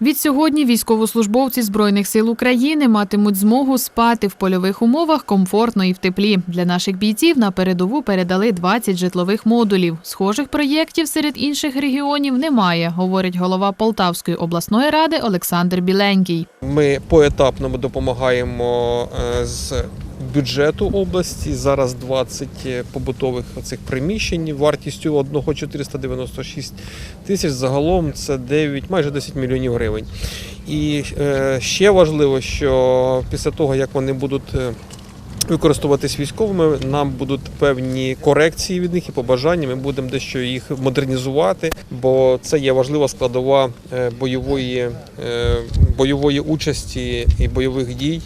Відсьогодні військовослужбовці Збройних сил України матимуть змогу спати в польових умовах комфортно і в теплі. Для наших бійців на передову передали 20 житлових модулів. Схожих проєктів серед інших регіонів немає, говорить голова Полтавської обласної ради Олександр Біленький. Ми поетапно допомагаємо е, з бюджету області. Зараз 20 побутових цих приміщень вартістю одного 496 тисяч. Загалом це 9, майже 10 мільйонів гривень. І е, ще важливо, що після того, як вони будуть е, використовуватись військовими, нам будуть певні корекції від них і побажання. Ми будемо дещо їх модернізувати, бо це є важлива складова е, бойової, е, бойової участі і бойових дій.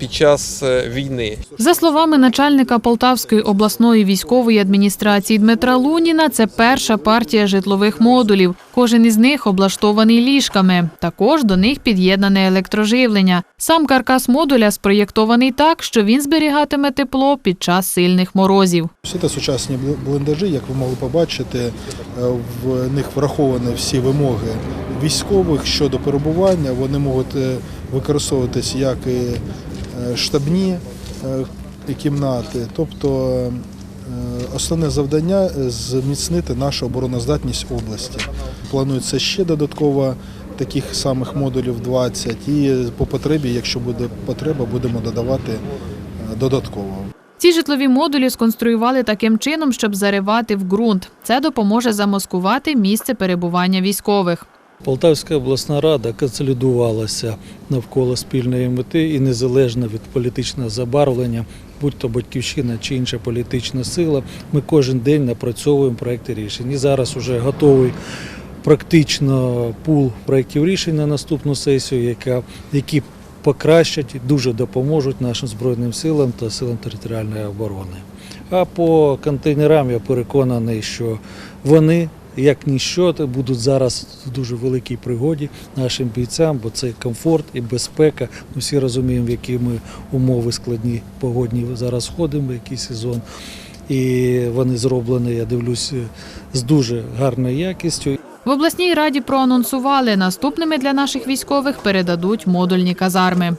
Під час е, війни За словами начальника Полтавської обласної військової адміністрації Дмитра Луніна, це перша партія житлових модулів. Кожен із них облаштований ліжками. Також до них під'єднане електроживлення. Сам каркас модуля спроєктований так, що він зберігатиме тепло під час сильних морозів. Всі це сучасні бліндажі, як ви могли побачити, е, в них враховані всі вимоги військових щодо перебування. Вони можуть е, використовуватись як і штабні е, кімнати. Тобто е, основне завдання зміцнити нашу обороноздатність області. Планується ще додатково таких самих модулів 20 і по потребі, якщо буде потреба, будемо додавати е, додатково. Ці житлові модулі сконструювали таким чином, щоб заривати в ґрунт. Це допоможе замаскувати місце перебування військових. Полтавська обласна рада консолідувалася навколо спільної мети і незалежно від політичного забарвлення, будь то батьківщина чи інша політична сила, ми кожен день напрацьовуємо проекти рішень. І зараз вже готовий практично пул проєктів рішень на наступну сесію, яка, які покращать дуже допоможуть нашим збройним силам та силам територіальної оборони. А по контейнерам я переконаний, що вони як ніщо будуть зараз в дуже великій пригоді нашим бійцям, бо це комфорт і безпека. Ми всі розуміємо, в які ми умови складні погодні зараз входимо, який сезон. І вони зроблені, я дивлюсь, з дуже гарною якістю. В обласній раді проанонсували, наступними для наших військових передадуть модульні казарми.